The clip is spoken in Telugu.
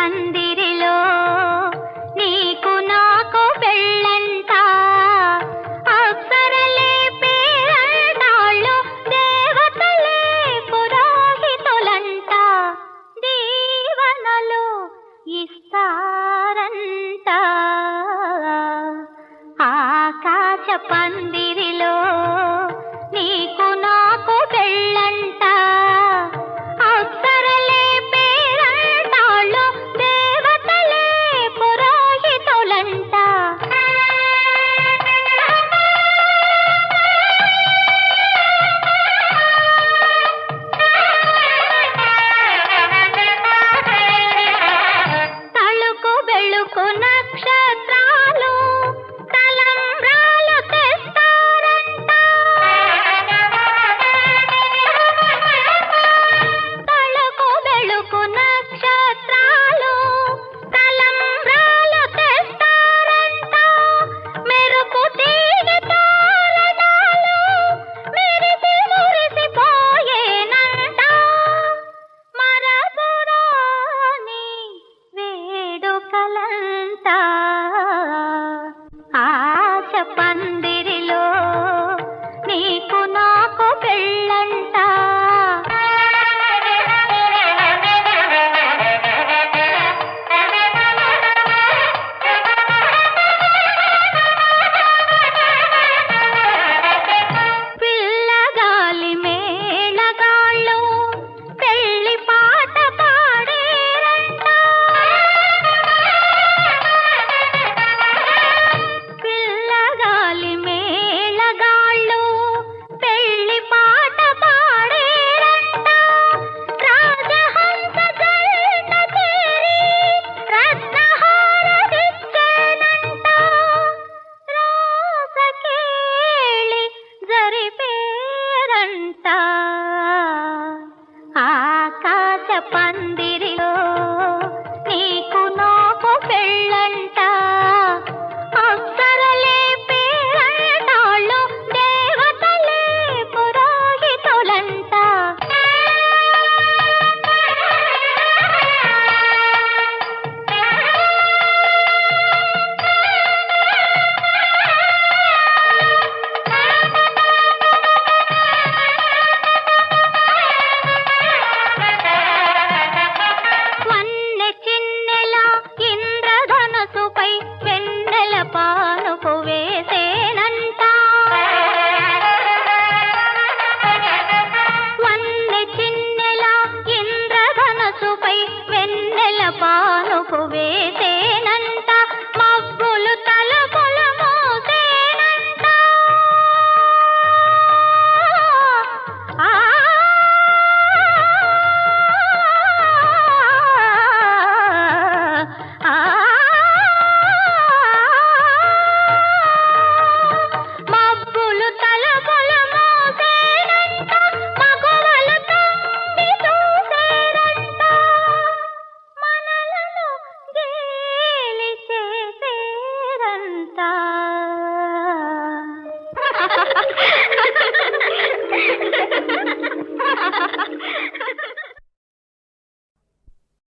మందిరిలో నీకు నాకు పెళ్ళంట అప్సరలే పేరంటాళ్ళు దేవతలే పురోహితులంట దీవనలు ఇస్తారంట ఆకాశ పందిరి ಕಲಂತಾ